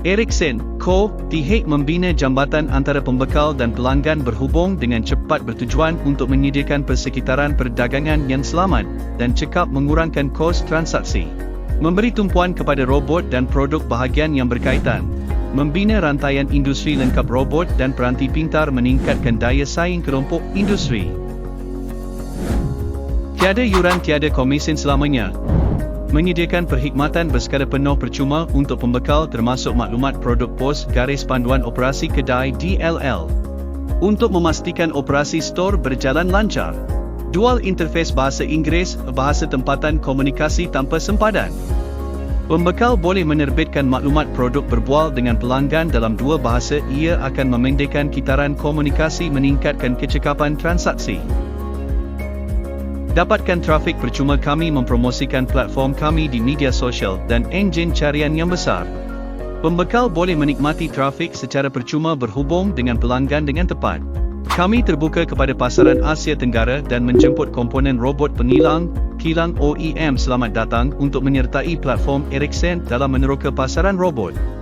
Ericsson Co. Tihek membina jambatan antara pembekal dan pelanggan berhubung dengan cepat bertujuan untuk menyediakan persekitaran perdagangan yang selamat dan cekap mengurangkan kos transaksi. Memberi tumpuan kepada robot dan produk bahagian yang berkaitan. Membina rantaian industri lengkap robot dan peranti pintar meningkatkan daya saing kelompok industri. Tiada yuran tiada komisen selamanya, menyediakan perkhidmatan bersekala penuh percuma untuk pembekal termasuk maklumat produk pos garis panduan operasi kedai DLL. Untuk memastikan operasi stor berjalan lancar. Dual interface bahasa Inggeris, bahasa tempatan komunikasi tanpa sempadan. Pembekal boleh menerbitkan maklumat produk berbual dengan pelanggan dalam dua bahasa ia akan memendekkan kitaran komunikasi meningkatkan kecekapan transaksi. Dapatkan trafik percuma kami mempromosikan platform kami di media sosial dan enjin carian yang besar. Pembekal boleh menikmati trafik secara percuma berhubung dengan pelanggan dengan tepat. Kami terbuka kepada pasaran Asia Tenggara dan menjemput komponen robot pengilang, kilang OEM selamat datang untuk menyertai platform Ericsson dalam meneroka pasaran robot.